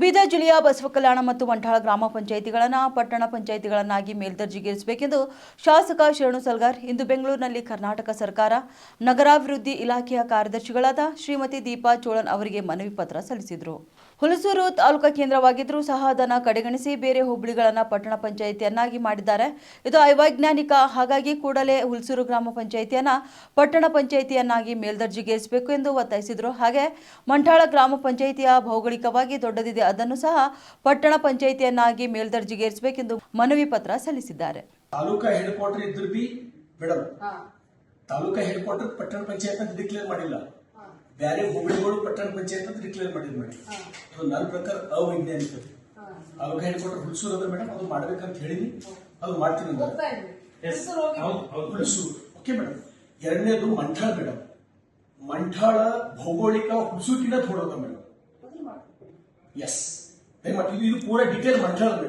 ಬೀದರ್ ಜಿಲ್ಲೆಯ ಬಸವಕಲ್ಯಾಣ ಮತ್ತು ಮಂಠಾಳ ಗ್ರಾಮ ಪಂಚಾಯಿತಿಗಳನ್ನು ಪಟ್ಟಣ ಪಂಚಾಯಿತಿಗಳನ್ನಾಗಿ ಮೇಲ್ದರ್ಜೆಗೇರಿಸಬೇಕೆಂದು ಶಾಸಕ ಶರಣು ಸಲ್ಗಾರ್ ಇಂದು ಬೆಂಗಳೂರಿನಲ್ಲಿ ಕರ್ನಾಟಕ ಸರ್ಕಾರ, ನಗರಾಭಿವೃದ್ಧಿ ಇಲಾಖೆಯ ಕಾರ್ಯದರ್ಶಿಗಳಾದ ಶ್ರೀಮತಿ ದೀಪಾ ಚೋಳನ್ ಅವರಿಗೆ ಮನವಿ ಪತ್ರ ಸಲ್ಲಿಸಿದರು. ಹುಲಸೂರು ತಾಲೂಕಾ ಕೇಂದ್ರವಾಗಿದ್ದರೂ ಸಹ ಅದನ್ನು ಕಡೆಗಣಿಸಿ ಬೇರೆ ಹೋಬಳಿಗಳನ್ನು ಪಟ್ಟಣ ಪಂಚಾಯಿತಿಯನ್ನಾಗಿ ಮಾಡಿದ್ದಾರೆ. ಇದು ಅವೈಜ್ಞಾನಿಕ, ಹಾಗಾಗಿ ಕೂಡಲೇ ಹುಲಸೂರು ಗ್ರಾಮ ಪಂಚಾಯಿತಿಯನ್ನು ಪಟ್ಟಣ ಪಂಚಾಯಿತಿಯನ್ನಾಗಿ ಮೇಲ್ದರ್ಜೆಗೇರಿಸಬೇಕು ಎಂದು ಒತ್ತಾಯಿಸಿದರು. ಹಾಗೆ ಮಂಠಾಳ ಗ್ರಾಮ ಪಂಚಾಯಿತಿಯ ಭೌಗೋಳಿಕವಾಗಿ ದೊಡ್ಡದಿದೆ ಅದನ್ನು ಸಹ ಪಟ್ಟಣ ಪಂಚಾಯಿತಿಯನ್ನಾಗಿ ಮೇಲ್ದರ್ಜೆಗೇರಿಸಬೇಕೆಂದು ಮನವಿ ಪತ್ರ ಸಲ್ಲಿಸಿದ್ದಾರೆ. ತಾಲೂಕಾ ಹೆಡ್ ಕ್ವಾರ್ಟರ್ ಇದ್ರು ಬಿ ಮೇಡಮ್ ತಾಲೂಕಾ ಹೆಡ್ ಕ್ವಾರ್ಟರ್ ಪಟ್ಟಣ ಪಂಚಾಯತ್ ಅಂತ ಡಿಕ್ಲೇರ್ ಮಾಡಿಲ್ಲ. ಬೇರೆ ಹೋಬಳಿಗಳು ಪಟ್ಟಣ ಪಂಚಾಯತ್ ಅಂತ ಡಿಕ್ಲೇರ್ ಮಾಡಿದ್ರು ಮೇಡಮ್ ಅದು ನನ್ನ ಪ್ರಕಾರ ಅವೈಜ್ಞಾನಿಕ ತಾಲೂಕಾ ಹೆಡ್ ಕ್ವಾರ್ಟರ್ ಹುಲ್ಸೂರ್ ಅದ ಮೇಡಮ್ ಅದು ಮಾಡ್ಬೇಕಂತ ಹೇಳಿನಿ ಅದು ಮಾಡ್ತೀನಿ ಹುಲ್ಸೂರು ಓಕೆ ಮೇಡಮ್ ಎರಡನೇದು ಮಂಠಾಳ ಮೇಡಮ್ ಮಂಠಾಳ ಭೌಗೋಳಿಕ ಹುಲ್ಸೂರ್ಕಿಂತ ಥೋಡೋದ ಮೇಡಮ್ ಎಸ್ ದಯಮಾಡಿ ಇದು- ಇದು